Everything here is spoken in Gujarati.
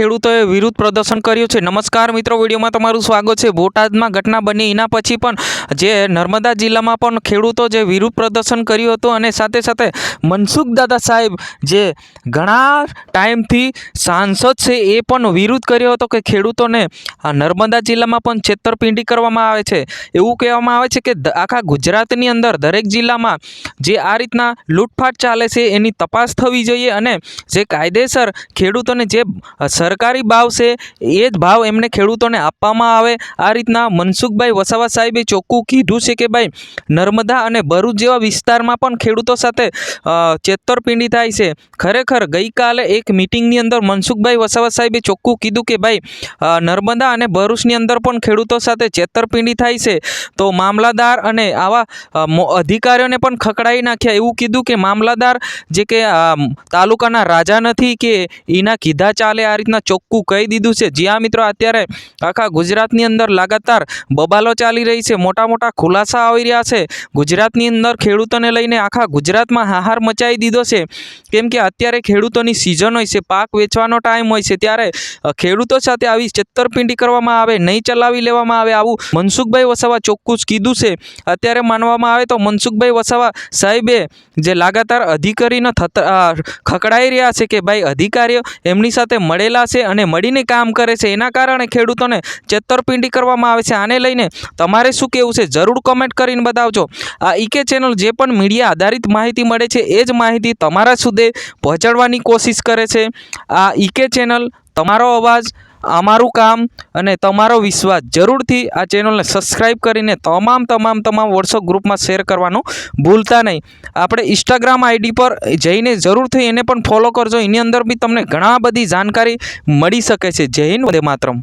ખેડૂતોએ વિરોધ પ્રદર્શન કર્યું છે. નમસ્કાર મિત્રો, વિડીયોમાં તમારું સ્વાગત છે. બોટાદમાં ઘટના બની. એના પછી પણ જે નર્મદા જિલ્લામાં પણ ખેડૂતો જે વિરોધ પ્રદર્શન કર્યું હતું અને સાથે સાથે મનસુખ દાદા સાહેબ જે ઘણા ટાઈમથી સાંસદ છે એ પણ વિરોધ કર્યો હતો કે ખેડૂતોને નર્મદા જિલ્લામાં પણ છેતરપિંડી કરવામાં આવે છે. એવું કહેવામાં આવે છે કે આખા ગુજરાતની અંદર દરેક જિલ્લામાં જે આ રીતના લૂંટફાટ ચાલે છે એની તપાસ થવી જોઈએ અને જે કાયદેસર ખેડૂતોને જે સરકારી ભાવ છે, એ જ ભાવ એમને ખેડૂતોને આપવામાં આવે. આ રીતના મનસુખભાઈ વસાવા સાહેબે ચોખ્ખું કીધું છે કે ભાઈ, નર્મદા અને ભરૂચ જેવા વિસ્તારમાં પણ ખેડૂતો સાથે ચેતરપિંડી થાય છે. ખરેખર ગઈકાલે એક મિટિંગની અંદર મનસુખભાઈ વસાવા સાહેબે ચોખ્ખું કીધું કે ભાઈ નર્મદા અને ભરૂચની અંદર પણ ખેડૂતો સાથે છેતરપિંડી થાય છે. તો મામલાદાર અને આવા અધિકારીઓને પણ ખકડાવી નાખ્યા. એવું કીધું કે મામલાદાર જે કે તાલુકાના રાજા નથી કે એના કીધા ચાલે આ રીતના ચોખ્ખું કહી દીધું છે. જ્યાં મિત્રો, અત્યારે આખા ગુજરાતની અંદર લગાતાર બબાલો ચાલી રહી છે. મોટા મોટા ખુલાસા આવી રહ્યા છે. ગુજરાતની અંદર ખેડૂતોને લઈને આખા ગુજરાતમાં હાહાર મચાવી દીધો છે. કેમ કે અત્યારે ખેડૂતોની સિઝન હોય છે, પાક વેચવાનો ટાઈમ હોય છે, ત્યારે ખેડૂતો સાથે આવી છેતરપિંડી કરવામાં આવે, નહીં ચલાવી લેવામાં આવે આવું મનસુખભાઈ વસાવા ચોખ્ખું કીધું છે. અત્યારે માનવામાં આવે તો મનસુખભાઈ વસાવા સાહેબે જે લાગાતાર અધિકારીનો થતા ખકડાઈ રહ્યા છે કે ભાઈ અધિકારીઓ એમની સાથે મળેલા છે અને મળીને કામ કરે છે. એના કારણે ખેડૂતોને છેતરપિંડી કરવામાં આવે છે. આને લઈને તમારે શું કહેવું છે? જરૂર કમેન્ટ કરીને બતાવજો. આ ઈકે ચેનલ જે પણ મીડિયા આધારિત માહિતી મળે છે, એ જ માહિતી તમારા સુધી પહોંચાડવાની કોશિશ કરે છે. આ ઈકે ચેનલ તમારો અવાજ અમારું કામ અને તમારો વિશ્વાસ જરૂરથી આ ચેનલને સબસ્ક્રાઈબ કરીને તમામ તમામ તમામ વોટ્સઅપ ગ્રુપમાં શેર કરવાનું ભૂલતા નહીં. આપણે ઇન્સ્ટાગ્રામ આઈડી પર જઈને જરૂરથી એને પણ ફોલો કરજો. એની અંદર બી તમને ઘણા બધી જાણકારી મળી શકે છે. જય હિન્દ, વંદે માતરમ.